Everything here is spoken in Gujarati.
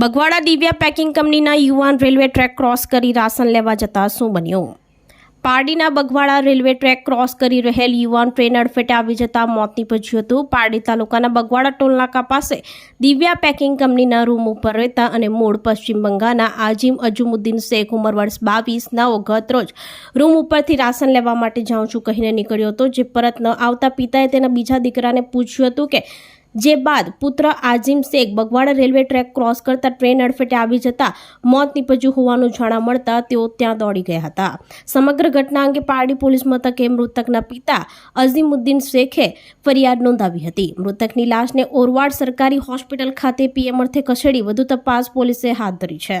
બગવાડા દિવ્યા પેકિંગ કંપનીના યુવાન રેલવે ટ્રેક ક્રોસ કરી રાશન લેવા જતા શું બન્યું? પારડીના બગવાડા રેલવે ટ્રેક ક્રોસ કરી રહેલ યુવાન ટ્રેન અડફેટે આવી જતા મોત નીપજ્યું હતું. પારડી તાલુકાના બગવાડા ટોલનાકા પાસે દિવ્યા પેકિંગ કંપનીના રૂમ ઉપર રહેતા અને મૂળ પશ્ચિમ બંગાળના આજીમ અજુમુદ્દીન શેખ ઉંમર વર્ષ બાવીસ નવ ગત રોજ રૂમ ઉપરથી રાશન લેવા માટે જાઉં છું કહીને નીકળ્યો હતો. જે પરત ન આવતા પિતાએ તેના બીજા દીકરાને પૂછ્યું હતું કે જે બાદ પુત્ર Azim Shaikh Bagwada railway track cross કરતા ટ્રેન અડફેટે આવી જતા મોત નીપજ્યું હોવાનું જાણવા મળતા તેઓ ત્યાં દોડી ગયા હતા. સમગ્ર ઘટના અંગે પારડી પોલીસ મથકે મૃતકના પિતા અઝીમુદ્દીન શેખે ફરિયાદ નોંધાવી હતી. મૃતકની લાશને ઓરવાડ સરકારી હોસ્પિટલ ખાતે પીએમ અર્થે ખસેડી વધુ તપાસ પોલીસે હાથ ધરી છે.